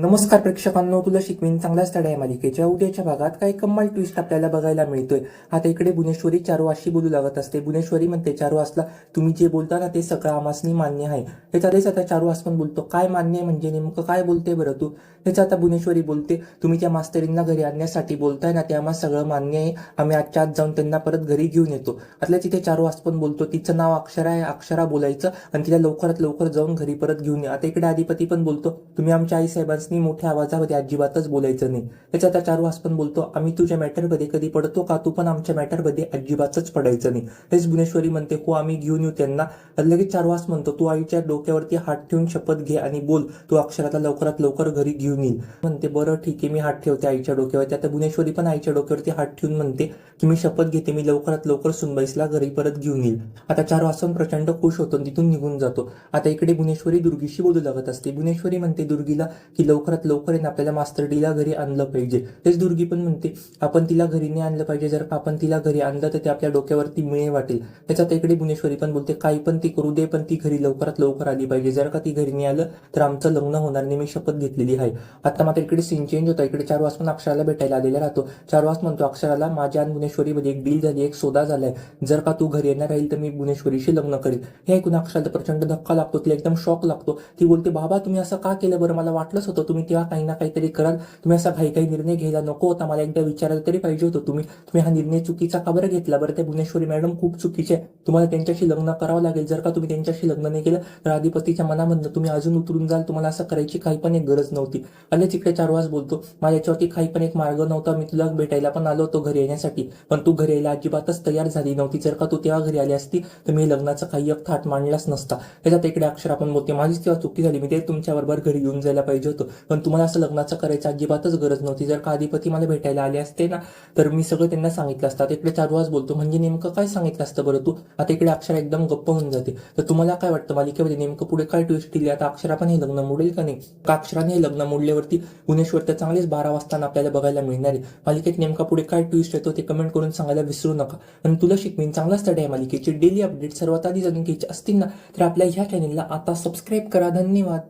नमस्कार प्रेक्षकांनो तुला शिकवीन चांगलाच स्थळ आहे मालिकेच्या. उद्याच्या भागात काही कमाल ट्विस्ट आपल्याला बघायला मिळतोय. आता इकडे भुवनेश्वरी चारू अशी बोलू लागत असते. भुवनेश्वरी म्हणते चारू असला तुम्ही जे बोलता ना ते सगळं आमासनी मान्य आहे. त्याच्यातच आता चारू आस पण बोलतो. काय मान्य आहे म्हणजे नेमकं काय बोलते बरं तू? त्याचं आता भुवनेश्वरी बोलते तुम्ही त्या मास्तरींना घरी आणण्यासाठी बोलताय ना ते आम्हा सगळं मान्य आहे. आम्ही आजच्या आज जाऊन त्यांना परत घरी घेऊन येतो. आतल्या तिथे चारू आस पण बोलतो तिचं नाव अक्षरा आहे. अक्षरा बोलायचं आणि तिला लवकरात लवकर जाऊन घरी परत घेऊन ये. आता इकडे अधिपती पण बोलतो तुम्ही आमच्या आई साहेबांनी मोठ्या आवाजामध्ये अजिबातच बोलायचं नाही. त्याच्यात आता चारुहास पण बोलतो आम्ही तुझ्या मॅटरमध्ये कधी पडतो का? तू पण आमच्या मॅटरमध्ये अजिबातच पडायचं नाही. हेच भुवनेश्वरी म्हणते हो आम्ही घेऊन येऊ त्यांना. लगेच चारुहास म्हणतो तू आईच्या डोक्यावरती हात ठेवून शपथ घे आणि बोल. तू अक्षराला लवकरात लवकर घरी घेऊन येईल. म्हणते बरं ठीक आहे मी हात ठेवते आईच्या डोक्यावरती. आता भुवनेश्वरी पण आईच्या डोक्यावरती हात ठेवून म्हणते की मी शपथ घेते मी लवकरात लवकर सुनबाईसला घरी परत घेऊन येईल. आता चारुहास पण प्रचंड खुश होतो तिथून निघून जातो. आता इकडे भुवनेश्वरी दुर्गीशी बोलू लागत असते. भुवनेश्वरी म्हणते दुर्गीला की लवकर लवकरात लवकर आहे ना आपल्याला मास्तरडीला घरी आणलं पाहिजे. तेच दुर्गी पण म्हणते आपण तिला घरी नाही आणलं पाहिजे जर आपण तिला घरी आणलं तर ते आपल्या डोक्यावरती मिळे वाटेल. त्याच्यात इकडे भुवनेश्वरी पण बोलते काही पण ती करू दे पण ती घरी लवकरात लवकर आली पाहिजे. जर का ती घरी नाही आलं तर आमचं लग्न होणार नाही मी शपथ घेतलेली आहे. आता मात्र इकडे सीन चेंज होता इकडे चार वाजता अक्षराला भेटायला आलेला राहतो. चार वास म्हणतो अक्षराला माझ्या आणि भुवनेश्वरीमध्ये एक डील झाली एक सोदा झालाय. जर का तू घरी येणार राहील तर मी भुवनेश्वरीशी लग्न करेल. हे ऐकून अक्षराला प्रचंड धक्का लागतो तिला एकदम शॉक लागतो. ती बोलते बाबा तुम्ही असं का केलं बरं? मला वाटलंच होतं तुम्ही तेव्हा काही ना काहीतरी कराल. तुम्ही असा काही काही निर्णय घ्यायला नको. होता मला एकदा विचारायला तरी पाहिजे होतं. तुम्ही तुम्ही हा निर्णय चुकीचा का बरं घेतला? बरं ते भुवनेश्वरी मॅडम खूप चुकीचे तुम्हाला त्यांच्याशी लग्न करावं लागेल. जर का तुम्ही त्यांच्याशी लग्न नाही केलं तर अधिपतीच्या मनामधनं तुम्ही अजून उतरून जाल. तुम्हाला असं करायची काही पण एक गरज नव्हती. आणि तिकडे चार वाज बोलतो. मला याच्यावरती काही पण एक मार्ग नव्हता. मी तुला भेटायला पण आलो होतो घरी येण्यासाठी. पण तू घरी यायला अजिबातच तयार झाली नव्हती. जर का तू तेव्हा घरी आली असती तर मी लग्नाचा काही एक थाट मांडलाच नसता. त्याच्यात इकडे अक्षर आपण बोलते माझीच तेव्हा चुकी झाली. मी ते तुमच्या बरोबर घरी येऊन जायला पाहिजे होतं. पण तुम्हाला असं लग्नाचं करायचं अजिबातच गरज नव्हती. जर का अधिपती मला भेटायला आले असते ना तर मी सगळं त्यांना सांगितलं असतं. आता इकडे चार वाज बोलतो. म्हणजे नेमकं काय सांगितलं असतं बरं तू? आता इकडे अक्षरा एकदम गप्प होऊन जाते. तर तुम्हाला काय वाटतं? मालिकेमध्ये नेमकं पुढे काय ट्विस्ट दिली? आता अक्षरा पण हे लग्न मोडेल का नाही? का अक्षराने हे लग्न मोडल्यावरती गुणेश्वर तर चांगलेच बारा वाजता आपल्याला बघायला मिळणार आहे. मालिकेत नेमका पुढे काय ट्विस्ट येतो ते कमेंट करून सांगायला विसरू नका. आणि तुला शिकवीन चांगला स्टडी आहे मालिकेची. डेली अपडेट सर्वात आधी जाणून घ्यायची असतील ना तर आपल्या ह्या चॅनलला आता सबस्क्राईब करा. धन्यवाद.